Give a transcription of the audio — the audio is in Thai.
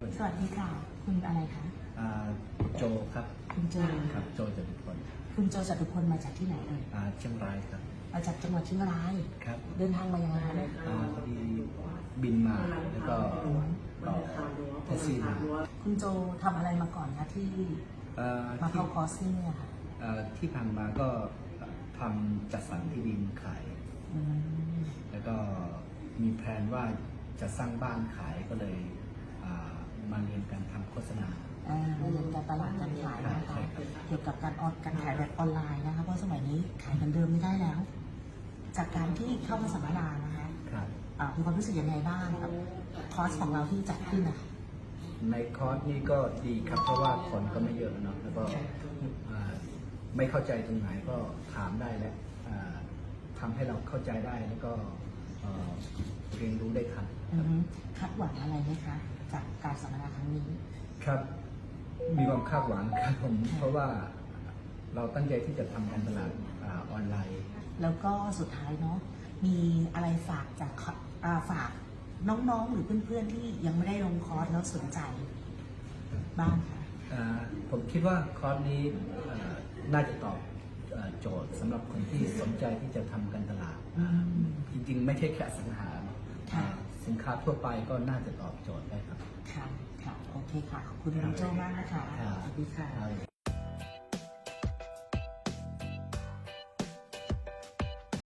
สวัสดีค่ะ คุณอะไรคะอ่าโจครับคุณโจครับโจจตุพลคุณโจจตุพลมาจากที่ไหนเอ่ยอ่าเชียงรายครับมาจากจังหวัดเชียงรายครับ เดินทางมายังไงคะเนี่ยอ่าพอดีบินมาแล้วก็ต่อแท็กซี่มาคุณโจทำอะไรมาก่อนคะที่อ่ามาที่เข้าคอร์สที่เนี่ยค่ะอ่าที่ผ่านมาก็ทำจัดสรรที่ดินขายอืมแล้วก็มีแผนว่าจะสร้างบ้านขายก็เลยอ่า มาเรียนการทำโฆษณา อ่าเรียนการตลาดการขายนะคะใช่ครับเกี่ยวกับการออนการขายแบบออนไลน์นะคะเพราะสมัยนี้ขายเหมือนเดิมไม่ได้แล้ว จากการที่เข้ามาสัมมนานะคะครับ อ่ามีความรู้สึกยังไงบ้างกับคอร์สของเราที่จัดขึ้นนะคะ ในคอร์สนี้ก็ดีครับ เพราะว่าคนก็ไม่เยอะเนาะแล้วก็อ่าไม่เข้าใจตรงไหนก็ถามได้และอ่าทำให้เราเข้าใจได้แล้วก็ เอ่อเรียนรู้ได้ทันอือฮึคาดหวังอะไรไหมคะจากการสัมมนาครั้งนี้ ครับ มีความคาดหวังครับผมเพราะว่าเราตั้งใจที่จะทำการตลาดอาออนไลน์ แล้วก็สุดท้ายเนาะมีอะไรฝากจากขอ่าฝากน้องๆ หรือเพื่อนๆ ที่ยังไม่ได้ลงคอร์สแล้วสนใจ บ้างค่ะอ่าผมคิดว่าคอร์สนี้อ่าน่าจะตอบอ่าโจทย์สำหรับคนที่สนใจที่จะทำการตลาด อืมจ ริง ๆ ไม่ใช่แค่อสังหาเนอะค่ะอ่าสินค้าทั่วไปก็น่าจะตอบโจทย์ได้ครับ ค่ะ ค่ะ โอเคค่ะ ขอบคุณน้องโจมากนะคะครับสวัสดีค่ะครับ